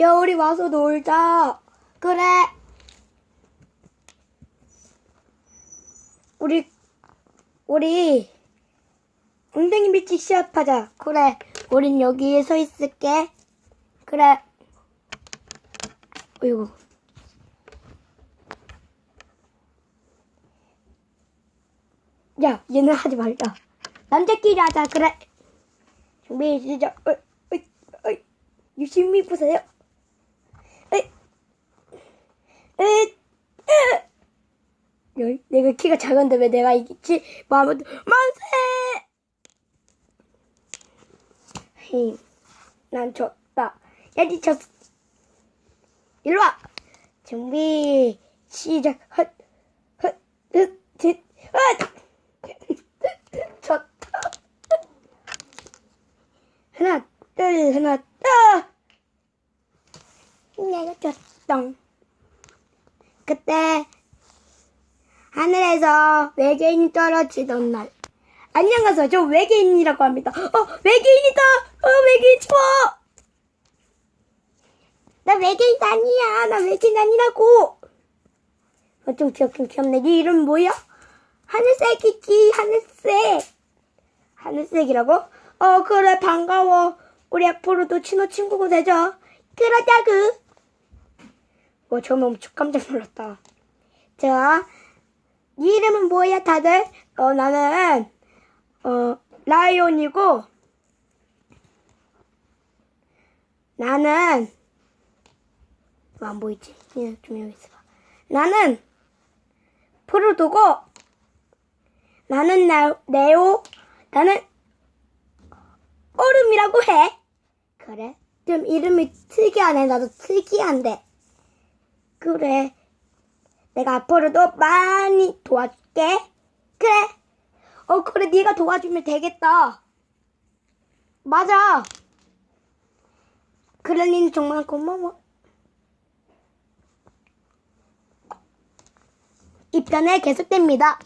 야, 우리 와서 놀자. 그래. 우리, 우리, 엉덩이 밀치 시합하자. 그래. 우린 여기에 서 있을게. 그래. 어이구. 야, 얘는 하지 말자. 남자끼리 하자. 그래. 준비 시작. 어이, 어이, 어이. 유심히 보세요. 내가 키가 작은데 왜 내가 이기지? 마음도 만세! 힘, 난 졌다. 야지 졌. 일로 와. 준비 시작. 헛, 헛, 헛, 헛, 헛. 졌다. 하나, 둘, 하나, 둘. 내가 졌다. 그때 하늘에서 외계인이 떨어지던 날. 안녕하세요. 저 외계인이라고 합니다. 어, 외계인이다. 어, 외계인 좋아. 나 외계인 아니야. 나 외계인 아니라고. 어, 좀 귀엽긴 귀엽네. 네 이름 뭐야? 하늘색이지. 하늘색. 하늘색이라고? 어, 그래. 반가워. 우리 앞으로도 친호 친구가 되자. 그러자구. 와, 저 엄청 깜짝 놀랐다. 자, 네 이름은 뭐야, 다들? 어, 나는, 어, 라이온이고, 나는, 뭐안 보이지? 얘좀 여기 있어봐. 나는, 프로도고, 나는 나, 네오, 나는, 얼음이라고 해. 그래? 좀 이름이 특이하네. 나도 특이한데. 그래. 내가 앞으로도 많이 도와줄게. 그래. 어, 그래. 네가 도와주면 되겠다. 맞아. 그래, 니는 정말 고마워. 입단에 계속됩니다.